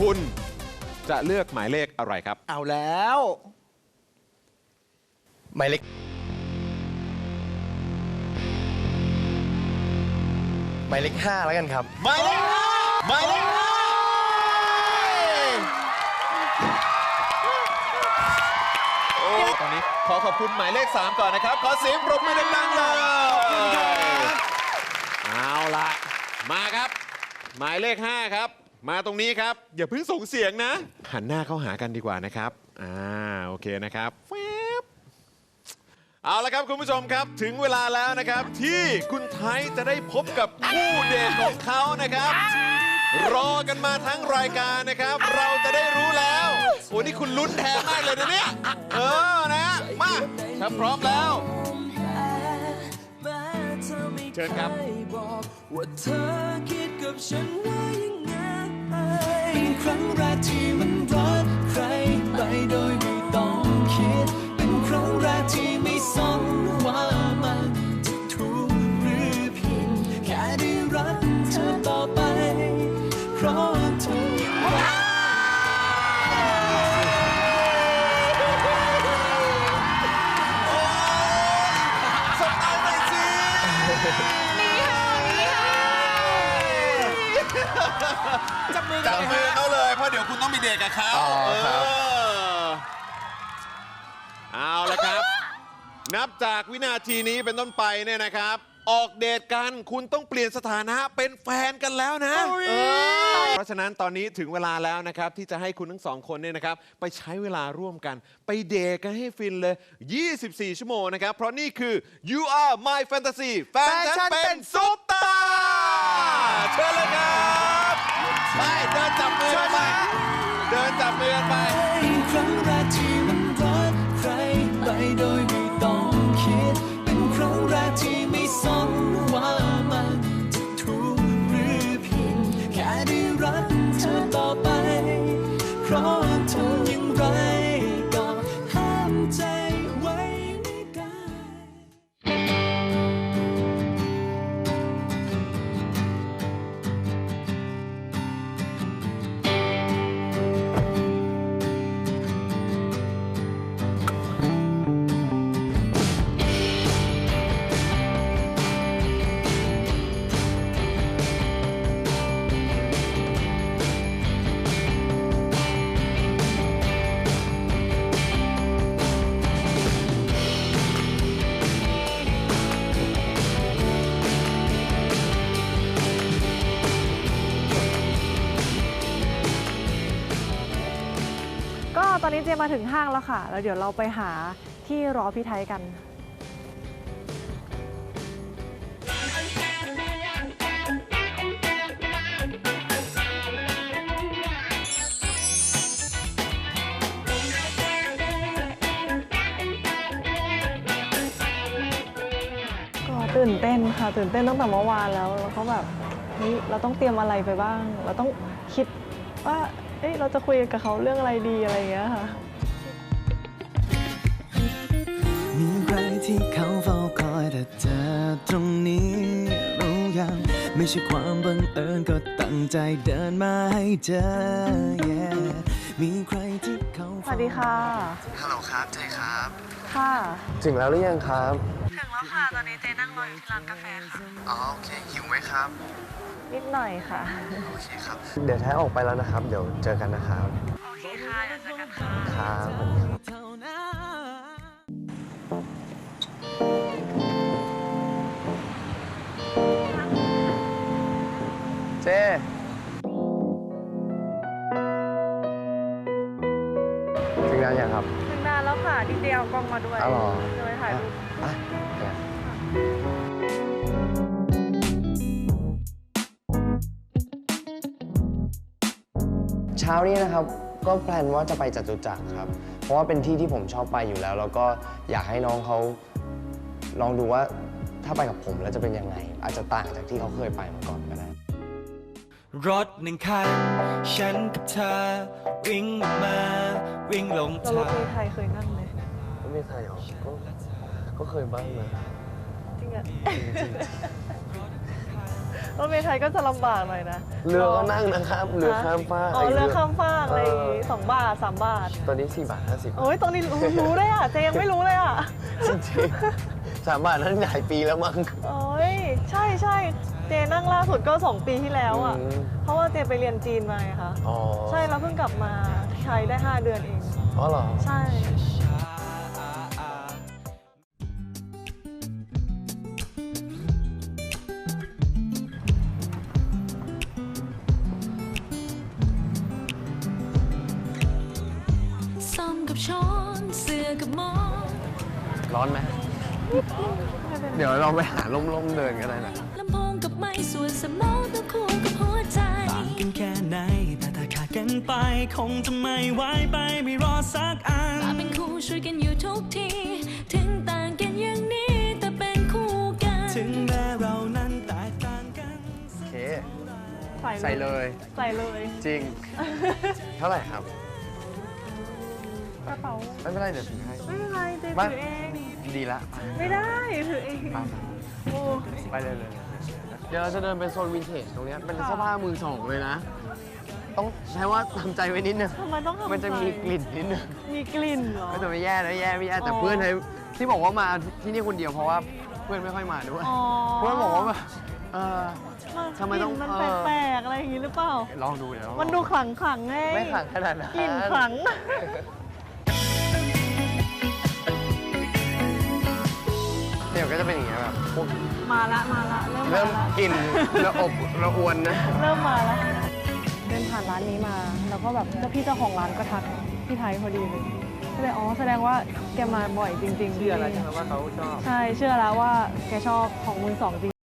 คุณจะเลือกหมายเลขอะไรครับ เอาแล้ว หมายเลขหมายเลขห้าแล้วกันครับ หมายเลขห้าหมายเลขห้าโอ้ตอนนี้ขอขอบคุณหมายเลข 3 ก่อนนะครับ ขอเสียงปรบมือดังๆเลยเอาละมาครับ หมายเลข 5 ครับ มาตรงนี้ครับ อย่าเพิ่งส่งเสียงนะ หันหน้าเข้าหากันดีกว่านะครับ อ่า โอเคนะครับแฟบเอาละครับคุณผู้ชมครับ ถึงเวลาแล้วนะครับ ที่คุณไทยจะได้พบกับคู่เดทของเขานะครับ รอกันมาทั้งรายการนะครับ เราจะได้รู้แล้วโอ้นี่คุณลุ้นแทนมากเลยนะเนี่ยเออนะมาถ้าพร้อมแล้ว เชิญครับ ว่าเธอคิดกับฉันว่ายัง ครั้งแรกที่มันรักใครไปโดยไม่ต้องคิด เป็นครั้งแรกที่ไม่สนว่ามันจะถูกหรือผิดแค่ได้รักเธอต่อไป เพราะเธอ ยังรักสบเอาหน่อยสิจับมือจับมือเขาเลยเพราะเดี๋ยวคุณต้องมีเดทกับเขาอ๋อครับ เออเอาละครับ นับจากวินาทีนี้เป็นต้นไปเนี่ยนะครับ ออกเดทกันคุณต้องเปลี่ยนสถานะเป็นแฟนกันแล้วนะเออเพราะฉะนั้นตอนนี้ถึงเวลาแล้วนะครับ ที่จะให้คุณทั้งสองคนเนี่ยนะครับ ไปใช้เวลาร่วมกัน ไปเดทกันให้ฟินเลย 24 ชั่วโมงนะครับ เพราะนี่คือ you are my fantasy แฟนฉันเป็นซุปตาร์เชิญเลยครับ ไปเดินจับมือกันไปเดินจับมือกันไปครั้งแรกที่มันรักใครไปโดย ตอนนี้เจมาถึงห้างแล้วค่ะ แล้วเดี๋ยวเราไปหาที่รอพี่ไทยกัน ก็ตื่นเต้นค่ะ ตื่นเต้นตั้งแต่เมื่อวานแล้ว แล้วก็แบบเฮ้ยเราต้องเตรียมอะไรไปบ้าง เราต้องคิดว่า เอ้ยเราจะคุยกับเขาเรื่องอะไรดีอะไรอย่างเงี้ยค่ะ มีใครที่เขาเฝ้าคอยแต่เธอตรงนี้รู้ยังไม่ใช่ความบังเอิญก็ตั้งใจเดินมาให้เจอ yeah มีใครที่เขาสวัสดีค่ะ ฮัลโหลครับเจครับ ค่ะ ถึงแล้วหรือยังครับถึงแล้วค่ะต อนนี้เจนั่งรออยู่ที่ร้านกาแฟค่ะ อ๋อโอเคหิวไหมครับ นิดหน่อยค่ะ โอเคครับ เดี๋ยวแท้ออกไปแล้วนะครับ เดี๋ยวเจอกันนะครับ โอเคค่ะเดี๋ยวเจอกันค่ะ ครับสวัสดีครับเท่านั้นเจถึงนานยังครับ ถึงนานแล้วค่ะดีเจเอากล้องมาด้วยอ๋อเหรอจะไปถ่ายรูป อะ เนี่ยเช้านี้นะครับก็แพลนว่าจะไปจตุจักรครับ เพราะว่าเป็นที่ที่ผมชอบไปอยู่แล้ว แล้วก็อยากให้น้องเขาลองดูว่าถ้าไปกับผมแล้วจะเป็นยังไง อาจจะต่างจากที่เขาเคยไปมาก่อนก็ได้รถหนึ่งคันฉันกับเธอวิ่งมา วิ่งลงแล้วรทาถงมีใครเคยนั่งเลยไม่เคยหรอก็ก็เคยบ้างนะจ ริงอะเอรถเมล์ไทยก็จะลำบากหน่อยนะเรือก็นั่งนะครับเรือข้ามฟากอ๋อเรือข้ามฟากเออะไรอสองบาทสามบาท ตอนนี้4บาท50โอ้ยตรงนี้รู้รู้เลยอะเจยังไม่รู้เลยอะจริงๆสามบาทนั่นหลายปีแล้วมั้ง โอ้ยใช่ใช่เจนั่งล่าสุดก็2ปีที่แล้วอะ อืม เพราะว่าเจไปเรียนจีนมาไงคะอ๋อใช่แล้วเพิ่งกลับมาใช้ได้5เดือนเอง อ๋อเหรอ ใช่ ร้อนไหมเดี๋ยวเราไปหาล่มๆเดินกันได้นะลำโพงกับไม้ส่วนสมองต้องคู่กับหัวใจต่างกันแค่ไหนแต่ถ้าขาดกันไป คงจะไม่ไหวไปไม่รอสักอันมาเป็นคู่ช่วยกันอยู่ทุกที ถึงต่างกันอย่างนี้แต่เป็นคู่กัน ถึงแม้เรานั้นแตกต่างกันโอเคใส่ใส่เลย ใส่เลย จริง เท่าไหร่ครับกระ เป๋า ไม่เป็นไรเดี๋ยวถือให้ ไม่เป็นไรเจมาถือเอง ดีละไม่ได้ ถือเองไปโอ้ไปเลยเลย เดี๋ยวเราจะเดินเป็นโซนวินเทจตรงเนี้ยเป็นเสื้อผ้ามือสองเลยนะ ต้องใช้ว่าทำใจไว้นิดนึง ทำไมต้องทำมันจะมีใจกลิ่นนิดนึง มีกลิ่นเหรอไม่แต่ไม่แย่นะแย่ไม่แย่แต่อ๋อ เพื่อนให้ที่บอกว่ามาที่นี่คนเดียวเพราะว่าเพื่อนไม่ค่อยมาด้วย อ๋อเพื่อนบอกว่าแบบเออมันทำไมต้องกลิ่นมันเออ แปลกๆอะไรอย่างงี้หรือเปล่า ลองดูเดี๋ยวมันดูขลังขลังๆไง ไม่ขังขนาดนั้น กลิ่นขลัง ก็จะเป็นอย่างเงี้ยแบบพวกมาละมาละเริ่มเริ่มมาละกลิ่นระอบระอวนนะ เริ่มมาละเดินผ่านร้านนี้มา แล้วก็แบบเจ้าพี่เจ้าของร้านก็ทักพี่ไทยพอดีเลยก็เลยอ๋อแสดงว่าแกมาบ่อยจริงๆเชื่อแล้วใช่ไหมว่าเขาชอบ ใช่เชื่อแล้วว่าแกชอบของมือสองจริง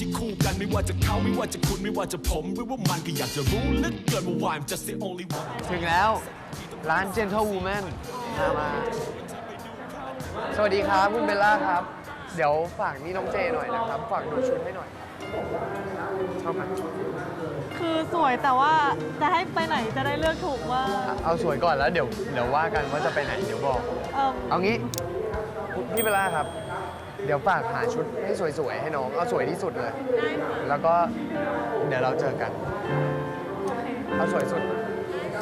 ที่คู่กันไม่ว่าจะเขาไม่ว่าจะคุณไม่ว่าจะผมหรือว่ามันก็อยากจะรู้ลึกเกินว่า why I'm just the only one ถึงแล้ว ร้าน Gentle Woman มามา สวัสดีครับ คุณเบลล่าครับ เดี๋ยวฝากนี่น้องเจหน่อยนะครับ ฝากดูชุดให้หน่อยชอบไหมคือสวยแต่ว่าจะให้ไปไหนจะได้เลือกถูกว่าเอาสวยก่อนแล้วเดี๋ยวเดี๋ยวว่ากันว่าจะไปไหนเดี๋ยวบอก เอม เอางี้พี่เบลล่าครับ เดี๋ยวฝากหาชุดให้สวยๆ ให้น้อง เอาสวยที่สุดเลยแล้วก็เดี๋ยวเราเจอกันเอาสวยสุด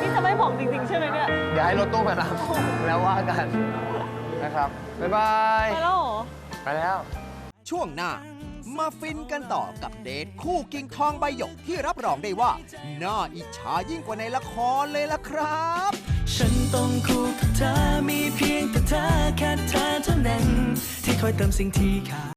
นี่จะไม่ผอมจริงๆ ใช่ไหมเนี่ยเดี๋ยวให้รถตู้มารับแล้วว่ากันนะครับ บ๊ายบาย ไปแล้วเหรอ ไปแล้ว ช่วงหน้า มาฟินกันต่อกับเดทคู่กิ่งทองใบหยกที่รับรองได้ว่า น่าอิจฉายิ่งกว่าในละครเลยล่ะครับ ฉันต้องคู่กับเธอมีเพียงแต่เธอแค่เธอเท่านั้น ที่คอยเติมสิ่งที่ขาด